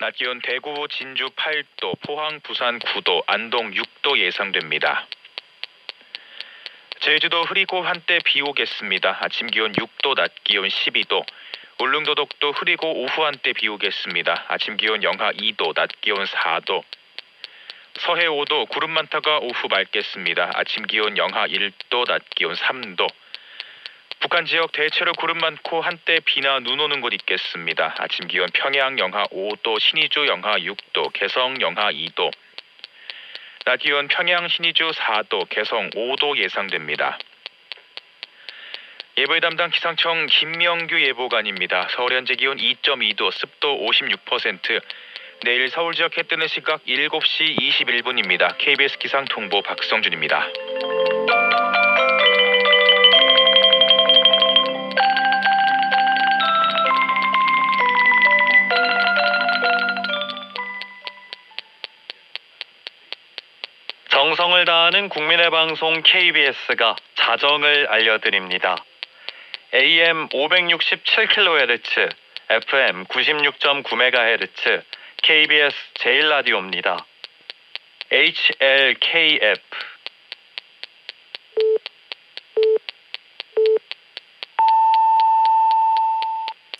낮 기온 대구, 진주 8도, 포항, 부산 9도, 안동 6도 예상됩니다. 제주도 흐리고 한때 비 오겠습니다. 아침 기온 6도, 낮 기온 12도. 울릉도 독도 흐리고 오후 한때 비 오겠습니다. 아침 기온 영하 2도, 낮 기온 4도. 서해 5도, 구름 많다가 오후 맑겠습니다. 아침 기온 영하 1도, 낮 기온 3도. 북한 지역 대체로 구름 많고 한때 비나 눈 오는 곳 있겠습니다. 아침 기온 평양 영하 5도, 신의주 영하 6도, 개성 영하 2도. 낮 기온 평양 신의주 4도, 개성 5도 예상됩니다. 예보의 담당 기상청 김명규 예보관입니다. 서울 현재 기온 2.2도, 습도 56%. 내일 서울 지역 해 뜨는 시각 7시 21분입니다. KBS 기상 통보 박성준입니다. 정성을 다하는 국민의 방송 KBS가 자정을 알려드립니다. AM 567kHz, FM 96.9MHz, KBS 제일라디오입니다. HLKF